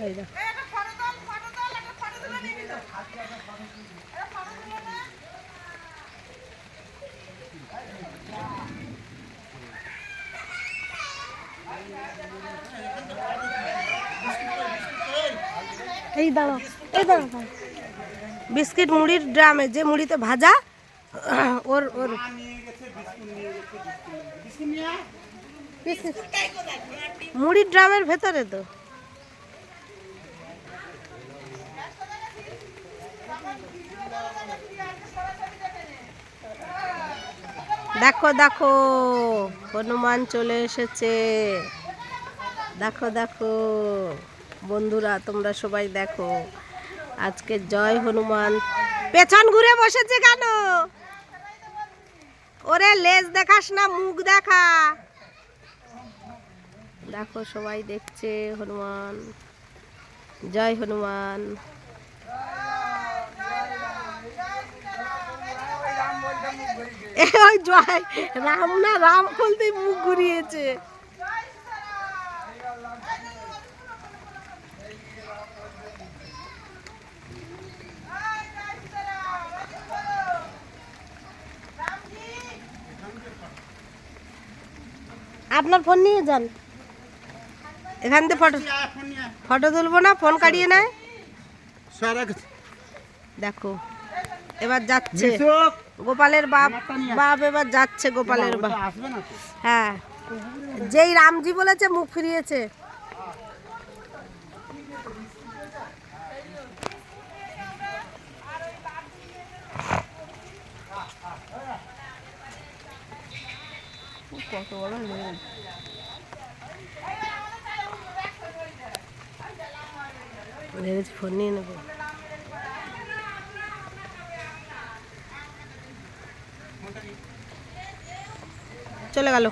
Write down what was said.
এই দেখো। এই দাঁড়াও এই দাঁড়াও দাঁড়াও। বিস্কিট মুড়ির ড্রামে যে মুড়িতে ভাজা ওর ওর। মুড়ির ড্রামের ভেতরে তো। দেখো দেখো, হনুমান চলে এসেছে। দেখো দেখো, বন্ধুরা, তোমরা সবাই দেখো। আজকে জয় হনুমান। পেছন ঘুরে বসেছে কেন? ওরে, লেজ দেখাস না, মুখ দেখা। দেখো, সবাই দেখছে হনুমান। জয় হনুমান। ওই জয়। রাম না রাম বলতে মুখ ঘুরিয়েছে। আপনার ফোন নিয়ে যান। এখান থেকে ফটো ফটো তুলবো না ফোন কাটিয়ে নেয়। দেখো। এবার যাচ্ছে। গোপালের বাপ বাপ এবার যাচ্ছে গোপালের বাপ। হ্যাঁ। যেই রামজি বলেছে মুখ ফিরিয়েছে। কত বড় লেজ। ফোন নিয়ে নেব। চলে গেল।